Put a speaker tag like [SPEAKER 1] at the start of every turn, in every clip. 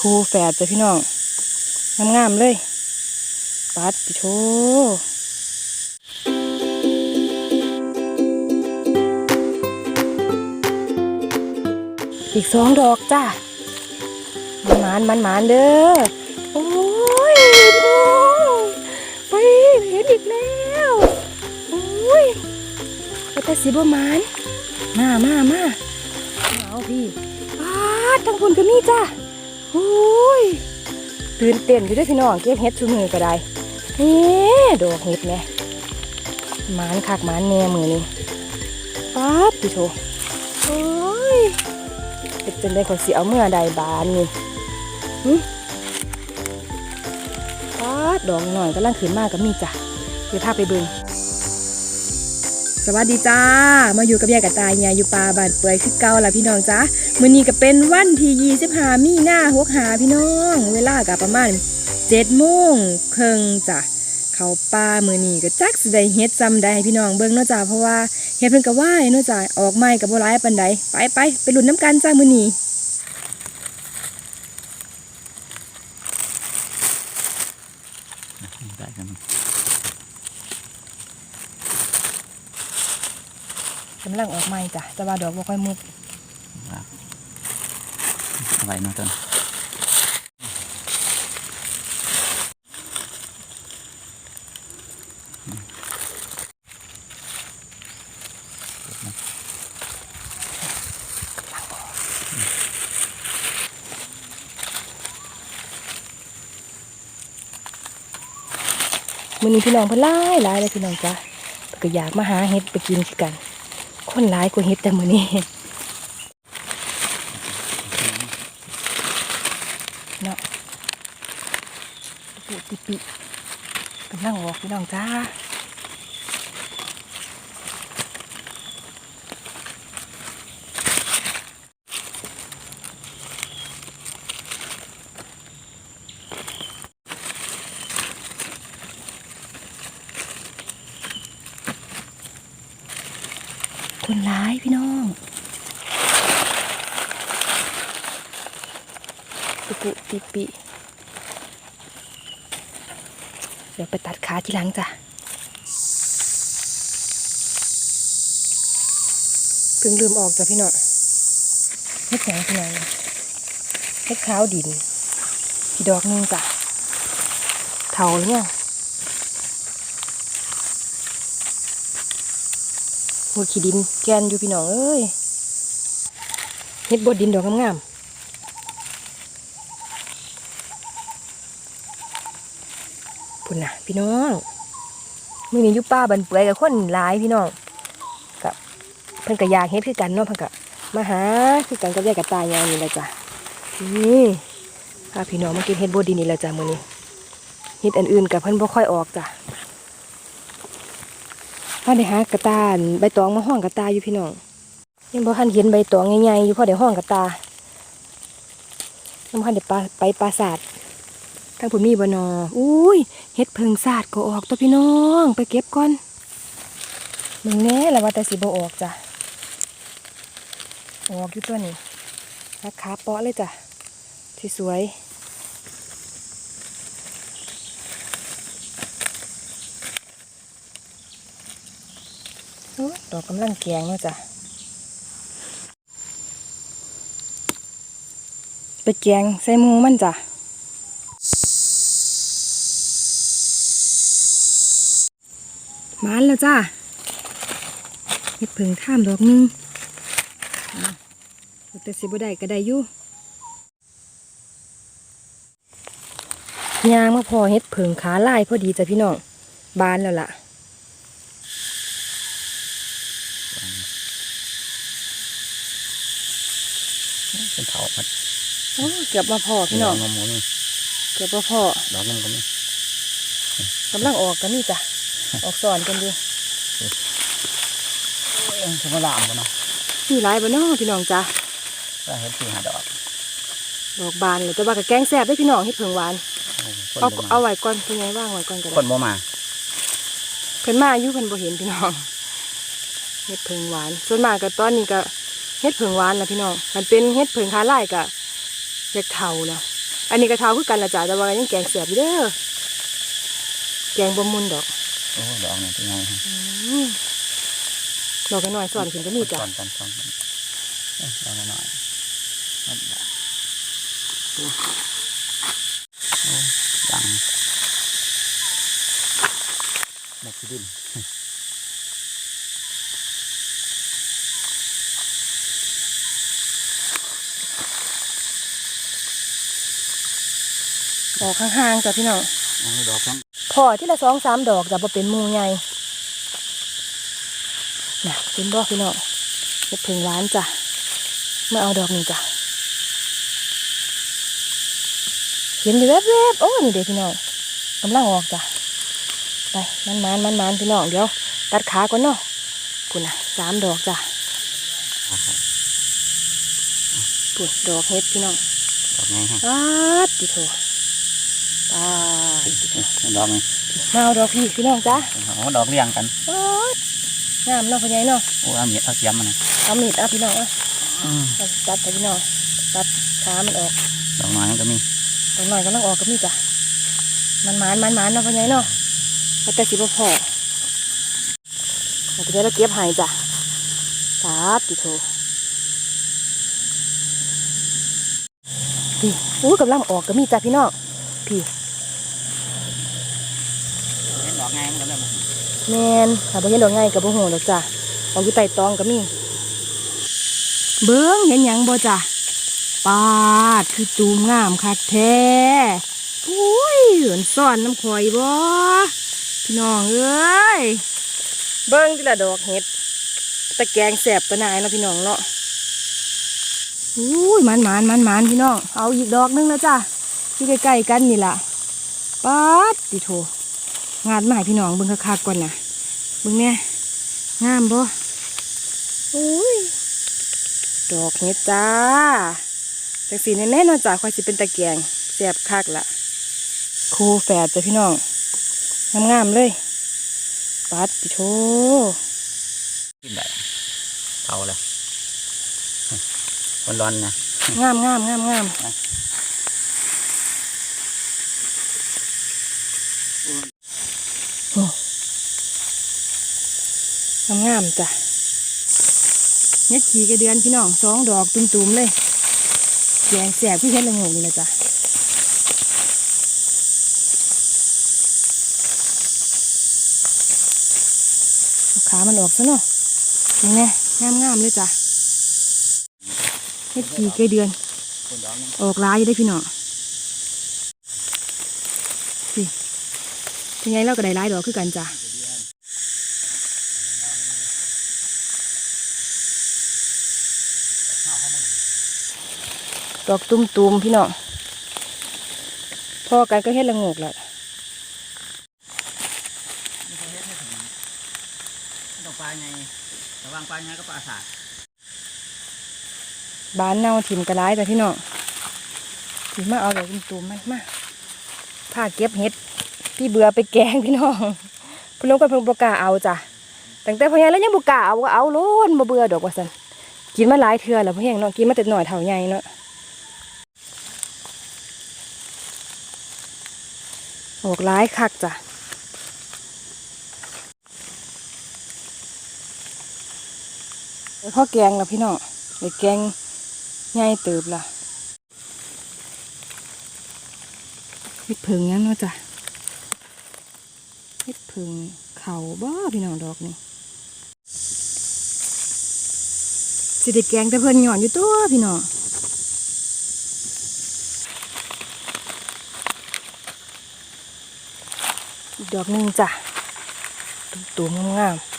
[SPEAKER 1] ครูแฝดจ้ะพี่น้องงามๆเลยปัดปิโชอีกสองดอกจ้ามันหมานมันหมานเด้อ โอ้ยพี่น้องไปเห็นอีกแล้วโอ้ยแต่สิบ่หมานมามามาเอาพี่ปัดทั้งคุณก็มีจ้า อ้ยตื่นเต้นอยู่ด้วยพี่น้องเก็บเห็ดชูมือก็ได้นี่ดอกเห็ดไงหมานคักหมานแน่มือนี่ป๊าบพี่โชโอ้ยเป็นจังได้ขอสิเอาเมื่อใดบานนี่หึป๊าดดอกหน่อยกำลังขึ้นมากกับมีจ้ะเดี๋ยวพาไปเบิ่ง สวัสดีจ้า มาอยู่กับยายกับตายายอยู่ป่าบ้านเปื่อยคือเก่าล่ะพี่น้องจ้ามื้อนี้ก็เป็นวันที่25มีนาหกหาพี่น้อง เวลาก็ประมาณ7โมงครึ่งจ้ะเขาป่ามื้อนี้ก็จักสิได้เฮ็ดจำได้พี่น้องเบิ่งเนาะจ้าเพราะว่าเฮ็ดเพิ่นก็ว่ายเนาะจ้าออกใหม่ก็บ่หลายปานใดไปไปไปลุ้นน้ำกันจ้ามื้อนี้
[SPEAKER 2] ได้กัน
[SPEAKER 1] กำลังออกใหม่ จ้ะแต่ว่าดอกบ่ค่อยมุก
[SPEAKER 2] อะไรเนาะต้น
[SPEAKER 1] มื้อนี้พี่น้องเพิ่นหลายหลายเลยพี่น้องจ้ะเพิ่นก็อยากมาหาเฮ็ดไปกินคือกัน คนร้ายกูเฮ็ดแต่มือนี้เนาะปุติปิกำลังออกพี่น้องจ้า คนร้ายพี่น้องปุปุปิปิ เดี๋ยวไปตัด ขาทีหลังจ้ะเพิ่งลืมออกจ้ะพี่น้องเฮ็ดหยังพี่น้องเฮ็ดขาวดิน พี่ดอกหนึงจ้ะเถาเนี่ยหัวขี้ดินแกนอยู่พี่น้องเอ้ยเฮ็ดบดดินดอกงาม ๆพุ่นน่ะพี่น้องมือนี้ยู่ป่าบันเปื่อยกับคนหลายพี่น้องกับเพิ่นก็อยากเฮ็ดคือกันเนาะเพิ่นก็มาหาคือกันกับยายกับตายายนี่แหละจ้ะนี่พาพี่น้องมากินเฮ็ดบดดินนี่แหละจ้ะมือนี้เฮ็ดอันอื่นกับเพิ่นบ่ค่อยออกจ้ะพาได้หากระตาใบตองมาห้องกระตาอยู่พี่น้องยังบ่ทันเห็นใบตองใหญ่ๆอยู่พ่อได้ห้องกระตายังบ่ทันได้ปลาไปปราสาท ทางพุ่นมีบ่นออุ้ยเฮ็ดเพิงสาดก็ออกตัวพี่น้อง ไปเก็บก่อนมึงแน่แล้วว่าแต่สิบออกจ้ะ ออกอยู่ตัวนี้ราคาเปาะเลยจ้ะที่สวยโอ้ยดอกกำลังแกงเนาะจ้ะ ไปแกงใส่หมูมันจ้ะานแล้วจ้าเฮ็ดเพิ่งท่ามดอกหนึงอะแต่สิบ่ได้ก็ได้อยู่ยางมาพอเฮ็ดเพิ่งขาลายพอดีจ้ะพี่น้องบานแล้วล่ะ
[SPEAKER 2] เป็นเถามัน
[SPEAKER 1] โอ้เกือบมาพอพี่น้อง
[SPEAKER 2] งมๆนี่
[SPEAKER 1] เกือบมาพอ
[SPEAKER 2] ดอกนมก็มี
[SPEAKER 1] กำลังออกกันนี่จ้ะ ออกสอนกันอยู่
[SPEAKER 2] เอ้ยธรรมดาบ่เนาะ
[SPEAKER 1] มีหลายบ่เนาะพี่น้องจ้ะ
[SPEAKER 2] ถ้เฮ็ดสี่หาดอก
[SPEAKER 1] ดอกบานเลยแต่ว่ากับแกงแซ่บได้พี่น้องเฮ็ดเพิ่งหวาน เอาเอา
[SPEAKER 2] มา
[SPEAKER 1] ไว้ก่อนเป็นไงว่างไว้ก่อนก็
[SPEAKER 2] ค
[SPEAKER 1] ได้
[SPEAKER 2] นบ่มา
[SPEAKER 1] เพิ่นมาอยู่เพิ่นบ่เห็นพี่น้องเฮ็ดเพิงหวาน ส่วนมากก็ตอนนี้ก็เฮ็ดเพิงหวานละพี่น้อง มันเป็นเฮ็ดเพิงขาไลายก็อยากเฒ่าแล้ว อันนี้กระเท้าคือกันละจ้ะแต่ว่ายังแกงเสียบอยู่เด้อแกงบมุนดอก
[SPEAKER 2] โอ้ดอกนี่เป็นไงฮะ
[SPEAKER 1] อืมดอกน้อยๆสอนขึ้นก็มีจ้ะ
[SPEAKER 2] ก่อนกันก่อนกันเอ้ยดอกหน่อยนั่นแหละโอ้โอ้ยังแม็กซิดิน
[SPEAKER 1] ดอกห่างๆจ้ะพี่น้อง
[SPEAKER 2] เอาดอกต้อง
[SPEAKER 1] พอที่ละสองสามดอกจะบ่เป็นหมูใหญ่น่ะเป็นบ่พี่น้องเฮ็ดถึงร้านจ้ะมาเอาดอกนี้จ้ะเห็นอยู่แวบๆโอ้นี่เด็กพี่น้องกำลังออกจ้ะไปมันมันมันมันๆพี่น้องเดี๋ยวตัดขาก่อนเนาะปุ่นน่ะสามดอกจ้ะปุ่นดอกเฮ็ดพี่น้อง
[SPEAKER 2] ดอกไงฮะ
[SPEAKER 1] ปาดดิโถปาด ดิโถ
[SPEAKER 2] ดอกไง
[SPEAKER 1] มาเอาดอกพี่พี่น้องจ้ะ
[SPEAKER 2] โอ้ดอกเรียงกัน
[SPEAKER 1] โอ๊ยงามเนาะพ่อใหญ่เนาะ
[SPEAKER 2] โอ้เอาเมียเอาเสียมมันนะ
[SPEAKER 1] เอามีดเอาพี่น้องเอา
[SPEAKER 2] อืม
[SPEAKER 1] เอาตัดไปพี่น้องตัดขามันออก
[SPEAKER 2] ดอกน้อยมันก็มี
[SPEAKER 1] ตอนหน่อยก็ต้องออกกับมีดจ้ะมันหมานมันหมานเนาะพ่อใหญ่เนาะเอาแต่สิบ่พอเราจะได้เราเก็บใหายจ้ะตัดดิโถพี่อู้กำลังออกกับมีดจ้ะพี่น้องพี่
[SPEAKER 2] เห็นด อกไงมันก็เริ่ม
[SPEAKER 1] แมนถ้าบ่เห็นดอกไงกับบ่ฮู้ดอกจ้ะของอยู่ใต้ตองก็มี เบิ้งเห็นหยังบ่จ้ะปาดคือตูมงามคักแท้อุ้ยเหือนซ่อนน้ำข่อยบ่พี่น้องเอ้ยเบิ้งที่ละดอกเห็ดตะแกงแสบตะนายเนาะพี่น้องเนาะอุ้ยมันมันมันมันพี่น้องเอาอีกดอกนึงแล้วจ้ะที่ใกล้ๆกันนี่ล่ะปาดดิโถ งานมาให้พี่น้องเบิ่งคักๆก่อนนะเบิ่งเนี่ยงามบ่อุ้ยดอกเห็ดจ้าจังสีแน่ๆเนอนจากควายสิเป็นตะแกรงแสบคักละคูแฝดจ้ะพี่น้องงามๆเลยปัดปิโท
[SPEAKER 2] กินได้เท่าเลยร้อนๆนะ
[SPEAKER 1] งามงามงามงาม งามงามๆจ้ะเน็ดขี่กระเดือนพี่น้องสองดอกตุ่มๆเลยแกงแสบพี่เฮ็ดละโงนี่แหละจ้ะเอาขามันออกซะเนาะนี่แน่งามงามๆเลยจ้ะเฮ็ดขี่กระเดือน
[SPEAKER 2] อ
[SPEAKER 1] อกร้ายอยู่ได้พี่น้องสิยังไงเราก็ได้ร้ายดอกคือกันจ้ะ ดอกตุ้มๆพี่น้องพอกันก็เฮ็ดละโงกแหละ
[SPEAKER 2] ดอกปลาไงระวังปลาไงก็ปลาสาด
[SPEAKER 1] บานเน่าถิ่มกระไรจ้ะพี่น้องถิ่มมาเอาดอกตุ้มๆมันมาผ้าเก็บเห็ด พี่เบื่อไปแกงพี่น้องเพิ่นลงก็เพิ่งบกล้าเอาจ้ะตั้งแต่พอใหญแล้วยังบกล้าเอาก็เอาโล้นบ่เบื่อดอกว่าซั่นกินมาหลายเทื่อแล้วพ่อแห้งเนาะกินมาแต่หน่อยเท่าใหญ่เนาะ ออกหลายคักจ้ะเดี๋ยพ่อแกงแล้วพี่น้องเดี๋ยวแกงใหญ่เติบล่ะเฮ็ดผึ่งยังเนาะจ้ะเฮ็ดผึ่งเขาบ่พี่น้องดอกนี่สิได้แกงแต่เพิ่นหย่อนอยู่ตัวพี่น้อง อีกดอกหนึงจ้ะตุ้มๆงามๆ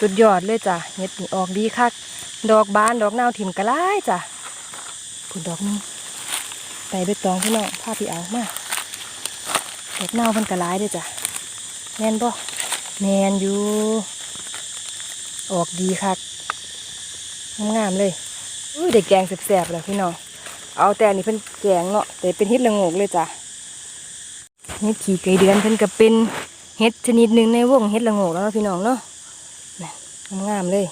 [SPEAKER 1] สุดยอดเลยจ้ะเห็ดนี่ออกดีคักดอกบานดอกนาวถิ่มกระไลจ้ะผุนดอกนี้ใส่ใบตองพี่น้องพาพี่เอามาดอกนาวมันกระไลด้วยจ้ะแมนบ่แมนอยู่ ออกดีคักงามๆเลย อุ้ยได้แกงแสบๆแล้วพี่น้อง เอาแต่นี้เพิ่นแกงเนาะแต่เป็นเห็ดละงกเลยจ้ะเห็ดขี่ไก่เดือนเพิ่นก็เป็นเห็ดชนิดหนึ่งในวงเห็ดละงกแล้วพี่น้องเนาะงามๆเลย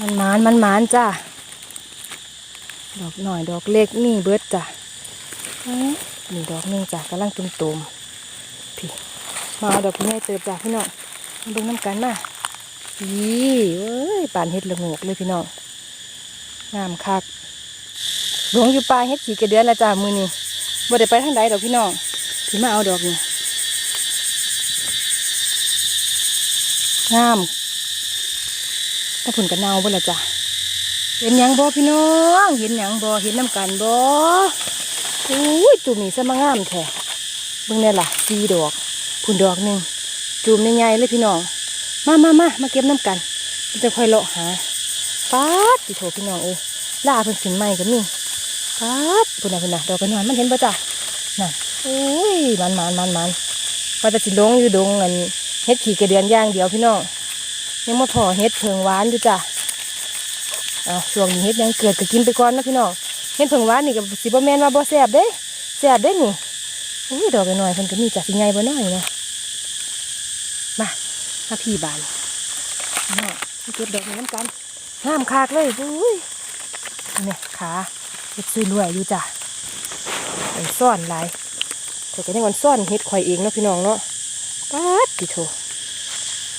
[SPEAKER 1] มันหมานมันหมานจ้าดอกหน่อยดอกเล็กนี่เบิดจ้ะนี่ดอกนึงจ้ะกำลังตุ่มๆพี่มาเอาดอกนี้เติบจ้ะพี่น้องมาเบิ่น้ำกันมาพี่เว้ยป่านเฮ็ดละงกเลยพี่น้องงามคักหลวงอยู่ปลายเฮ็ดขี่กระเดือนละจ้ามือนี้บ่ได้ไปทางใดดอกพี่น้องพี่มาเอาดอกนี่งาม ถ้าผุนกันเนาบ่ละจ้ะเห็นหยังบ่พี่น้องเห็นหยังบ่เห็นน้ำกันบ่อุ้ยจุ่มนี่ซะมางามแท้เบิ่งแน่ล่ะสี่ดอกผุนดอกหนึ่งจุ่มใหญ่ๆเลยพี่น้องมามามามาเก็บน้ำกันมันจะค่อยเลาะหาป๊าดติโถพี่น้องเอ้ยล่าเพิ่นขึ้นใหม่ก็มีป๊าดพุ่นน่ะพุ่นน่ะดอกกันหน่อยมันเห็นบ่จ้ะน่ะอุ้ยมันมันมันมันว่าแต่สิลงอยู่ดงอันเฮ็ดขี่กระเดือนย่างเดียวพี่น้อง ยังมาพอเฮ็ดเพิงหวานอยู่จ้ะอะช่วงนี้เฮ็ดยังเกิดก็กินไปก่อนนะพี่น้องเฮ็ดเพิงหวานนี่ก็สิบ่แม่นว่าบ่แซ่บเด้แซ่บเด้นี่อุ้ยดอกหน้อยเพิ่นก็มีจ้ะสิใหญ่บ่น้อยเนาะมามาพี่บานเนาะเก็บดอกนี้น้ำกันงามคักเลยอุ้ยนี่ขาเฮ็ดซื้อรวยอยู่จ้ะไปซ่อนหลายข่อยก็ยังก่อนซ่อนเฮ็ดข่อยเองเนาะพี่น้องเนาะป๊าดติโถ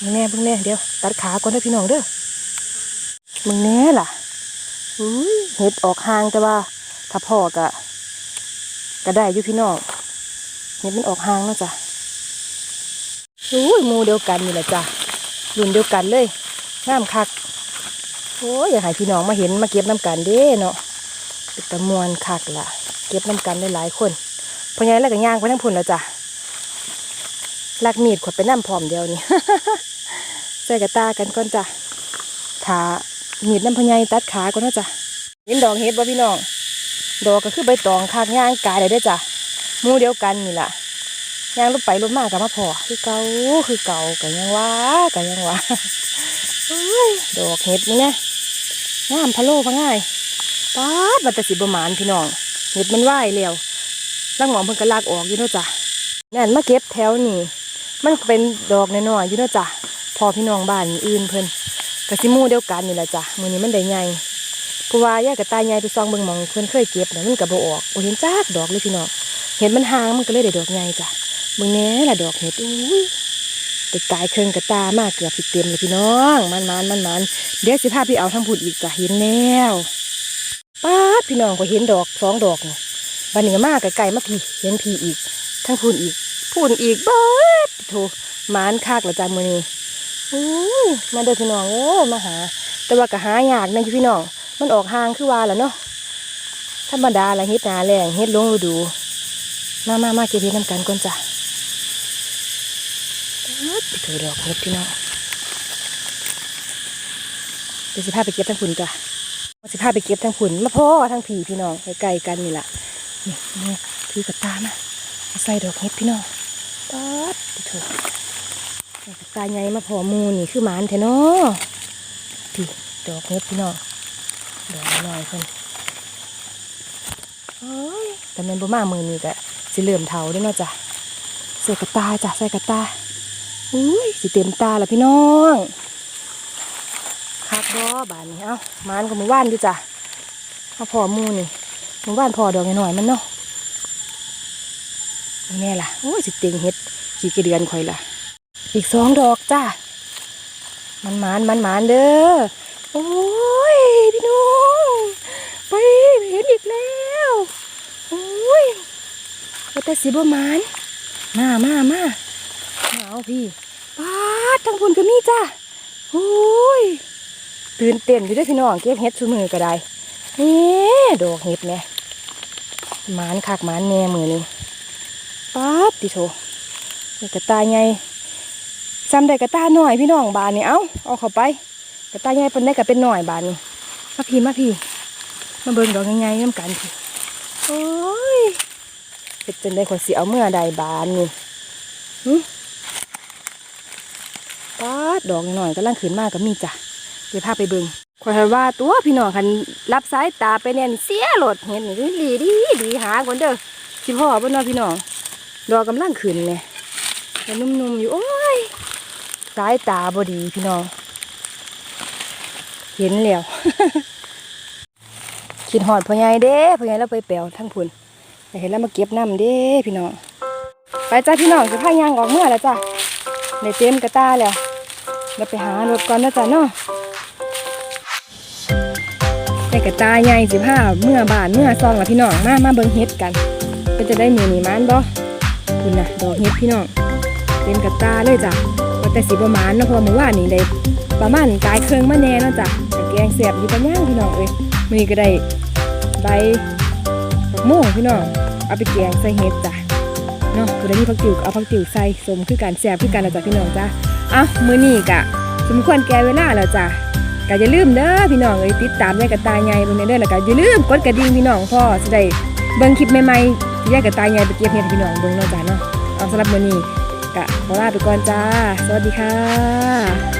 [SPEAKER 1] มึงแน่มึงแน่เดี๋ยว ตัดขาก่อนเด้อพี่น้องเด้อมึงแน่ล่ะเห็ดออกห่างแต่ว่า ถ้าพ่อกะก็ได้อยู่พี่น้องเห็ดมันออกห่างนะจ้ะอุ้ยมูเดียวกันนี่แหละจ้ะรุ่นเดียวกันเลยงามคักโอ้ยอยากให้พี่น้องมาเห็นมาเก็บน้ำกันเด้เนาะตะมวนคักล่ะ เก็บน้ำกันได้หลายคนพอไงแล้วก็ย่างไปทั้งพุ่นแล้วจ้ะ ลักมีดขวดไปน้ำพร้อมเดียวนี่ใส่กระตากันก่อนจ้ะขาหนีบน้ำพญายตัดขาก่อนนาะจ้ะเห็นดอกเห็ดบ่พี่น้อง ดอกก็คือใบตองคากย่างกายเลยเด้อจ้ะมูเดียวกันนี่ล่ะย่างลงไปลงมากับมาพอคือเก่าคือเก่ากันยังว่ากันยังว่าโอ้ยดอกเห็ดนี่นะงามพะโล้พะง่ายป๊าดมันแต่สิบหมานพี่น้อง เห็ดมันไหวแล้วลังหมอมเพิ่นก็ลากออกอยู่เนาะจ้ะนั่นมาเก็บแถวนี่ มันเป็นดอกน้อยๆอยู่นะจ้ะพอพี่น้องบ้านอื่นเพิ่นกะสิมูเดียวกันนี่แหละจ้ะมือนี้มันได้ใหญ่เพราะว่าย่ากระตายใหญ่ไปซองเบิ่งมองเพิ่นเคยเก็บน่ะมันก็บ่ออกบ่เห็นจักดอกเลยพี่น้องเห็นมันหางมันก็เลยได้ดอกใหญ่จ้ะเบิ่งแหน่ละดอกเห็ดอุ้ยแต่กายเครื่องกระตามากเกือบสิเต็มเลยพี่น้องมันมันมันมันเดี๋ยวสิพาพี่เอาทั้งผุดอีกจ้ะเห็นแล้วป๊าพี่น้องก็เห็นดอกสองดอกนี่บัดนี้ก็มาไกลๆมาพี่เห็นพี่อีกทั้งพูนอีก พูนอีกเบิดโถมานคักละจ้ะมื้อนี้อุ้มาเด้อพี่น้องเอ้มาหา แต่ว่าก็หายากนะพี่น้องมันออกห่างคือว่าแหล้วเนาะธรรมดาละเฮ็ดนาแรงเฮ็ดลงฤดู มามามาเก็บเฮ็ดน้ำกันก่อนจ้ะดไปเถอดอกเฮ็ดพี่น้องเดี๋ยวสิพาไปเก็บทั้งผุนจ้ะว่าสิพาไปเก็บทั้งผุนมาพ่อทั้งผีพี่น้องใกล้ๆกันนี่ล่ะนี่นี่ถือกระตามาใส่ดอกเห็ดพี่น้อง ป๊าดถใส่กระตายใหญ่มาพอมูนี่คือหมานแท้เนาะพี่ดอกเห็ดพี่น้องดอกน้อยเพิ่นโอ้ยแต่แมันบ่มามือนี่ก็สิเหลื่อมเทาด้วยเนาะจ้ะใส่กระตาจ้ะใส่กระตาอุ้ยสิเต็มตาละพี่น้องคักบ่บานนี้เอ้ามานก็มือว่านอยู่จ้ะมาพอมูนี่มือว่านพอดอกน้อยมันเนาะ แน่ล่ะโอ้ยสิเต็งเฮ็ดขี่กระเดือนข่อยล่ะ อีกสองดอกจ้ามันหมานมันหมานเด้อโอ้ยพี่น้องไปเห็นอีกแล้วโอ้ยแต่สิบ่หมานมามามามาเอาพี่ป้าดทั้งพุ่นก็มีจ้าโอ้ยตื่นเต้นอยู่ด้วยพี่น้องเก็บเฮ็ดชูมือก็ได้นี่ดอกเฮ็ดแม่หมานคักหมานแน่มือนี้ ป๊าดติโถกระตายใหญ่ซ้ำได้กระตายหน่อยพี่น้องบานนี่เอ้าเอาเข้าไป กระตายใหญ่เป็นได้ก็เป็นหน่อยบานนี่มาพี่มาพี่มาเบิ่งดอกง่ายๆน้ำกันพี่โอ้ยเฮ็ดจังได้ขอยสิเอาเมื่อใดบานนี่ป๊าดดอกหน่อยๆกำลังขึ้นมากก็มีจ้ะเดี๋ยวพาไปเบิ่งขอยว่าตัวพี่น้องคันรับสายตาไปเนี่ยเสียหลดเห็นดีดีดีหาก่อนเด้อสิพ่อบ่เนาะพี่น้อง ดอกกำลังขึ้นเนี่ยแล้วนุ่มๆอยู่ โอ้ย สายตาบ่ดีพี่น้อง เห็นแล้วคิดหอดพ่อใหญ่เด้พ่อใหญ่เราไปแปลวทั้งพุ่นแต่เห็นแล้วมาเก็บน้ำเด้พี่น้อง ไปจ้าพี่น้องจะพายางออกเมื่อแล้วจ้ะในเต็มกระตาแล้วเราไปหารถก่อนนะจ้ะเนาะในกระตาใหญ่สิผ้าเมื่อบานเมื่อซองละพี่น้องมามาเบิ่งเฮ็ดกัน เป็นจะได้มือหนีมันบ่ คุณนะดอกเฮ็ดพี่น้องเต็มกระตาเลยจ้ะว่าแต่สิบ่หมานเนาะเพราะว่าเมื่อว่านนี้ได้ประมาณกายเครื่องมาแน่เนาะจ้ะแต่แกงเสียบอยู่กันย่างพี่น้องเอ้ยมือก็ได้ใบบักม่วงพี่น้องเอาไปแกงใส่เฮ็ดจ้ะเนาะคือได้มีผักติ๋วเอาผักติ๋วใส่สมคือการแซ่บคือกันนะจ๊ะพี่น้องจ้ะเอ้ามื้อนี้กะสมควรแก่เวลาแล้วจ้ะก็อย่าลืมเด้อพี่น้องเอ้ยติดตามยายกับตาใหญ่เบิ่งแน่เด้อแล้วก็อย่าลืมกดกระดิ่งพี่น้องพ่อสิได้เบิ่งคลิปใหม่ๆ ที่ยากับตายไงไปเก็บเห็ดพี่น้องเบิ้งเนาะจ้าเนาะเอาสำหรับมื้อนี้ก็ขอลาไปก่อนจ้า สวัสดีค่ะ